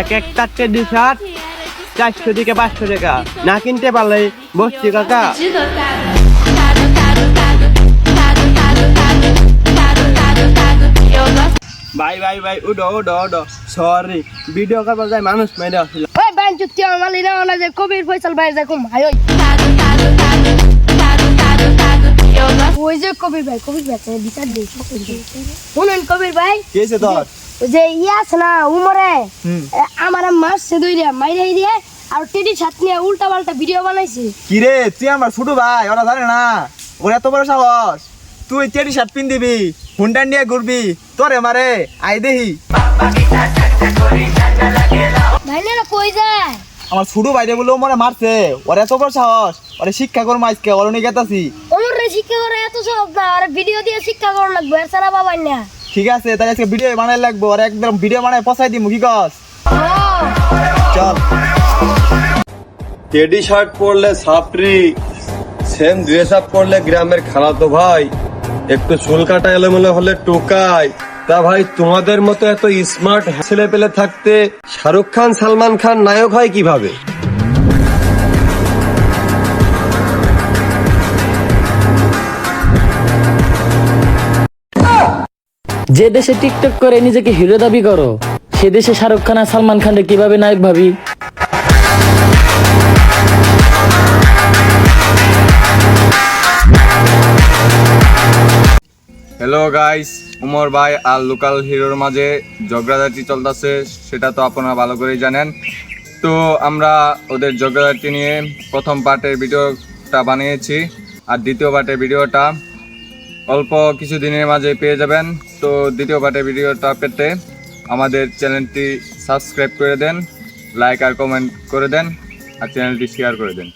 এক এক চারটে টি শার্ট চারশো থেকে পাঁচশো টাকা। না কিনতে পারলে বসছি কাকা। ভাই ভাই ভাই উডো উডো উডো। সরি ভিডিও করবার যায় মানুষ মেরে আসছিল। ওই ব্যান চুক্তি আমার মালি না হলে যে কবির ফয়সাল ভাই দেখুন ভাই ওই। ওই যে কবির ভাই কবির ভাই তুমি বিচার দিই শুনুন কবির ভাই। কি তোর? যে ইয়ে আছে না উমরে? আমার মারছে দুই রে মাইরে দিয়ে আর টেডি ছাত নিয়ে উল্টা পাল্টা ভিডিও বানাইছে। কি রে তুই আমার ফুটু ভাই ওরা জানে না। ওরা এত বড় সাহস। তুই চেরি শার্ট পিন দিবি হুন্ডা নিয়ে ঘুরবি তোরে মারে আই দেহি। ভাই না কই যায়? আমার ফুটু ভাই রে বলে মনে মারছে ওরা এত বড় সাহস। ওরে শিক্ষা করব আজকে ওর নিয়ে গেতাছি ওমর রে শিক্ষা করে এত সহজ না আর ভিডিও দিয়ে শিক্ষা করা লাগবে সারা বাবা না। ঠিক আছে, তাহলে আজকে ভিডিও বানাই লাগবো, আর একদম ভিডিও বানায় পচাই দিমু, কি কস? চল। টেডি শার্ট পরলে সাপরি সেম ড্রেস আপ পরলে গ্রামের খালাতো ভাই। একটু চুল কাটা এলোমেলো হলে টোকাই। তা ভাই, তোমাদের মতো এত স্মার্ট ছেলে পেলে থাকতে শাহরুখ খান, সালমান খান নায়ক হয় কীভাবে? যে দেশে টিকটক করে নিজেকে হিরো দাবি করো, সে দেশে শাহরুখ খান আর সালমান খানকে কীভাবে নায়ক ভাবি? হ্যালো গাইস উমর ভাই আর লোকাল হিরোর মাঝে ঝগড়াঝাটি চলতেছে, সেটা তো আপনারা ভালো করেই জানেন। তো আমরা ওদের ঝগড়াঝাটি নিয়ে প্রথম পার্টের ভিডিওটা বানিয়েছি, আর দ্বিতীয় পার্টের ভিডিওটা অল্প কিছু দিনের মাঝে পেয়ে যাবেন। তো দ্বিতীয় পার্টের ভিডিওটা পেতে আমাদের চ্যানেলটি সাবস্ক্রাইব করে দেন, লাইক আর কমেন্ট করে দেন, আর চ্যানেলটি শেয়ার করে দেন।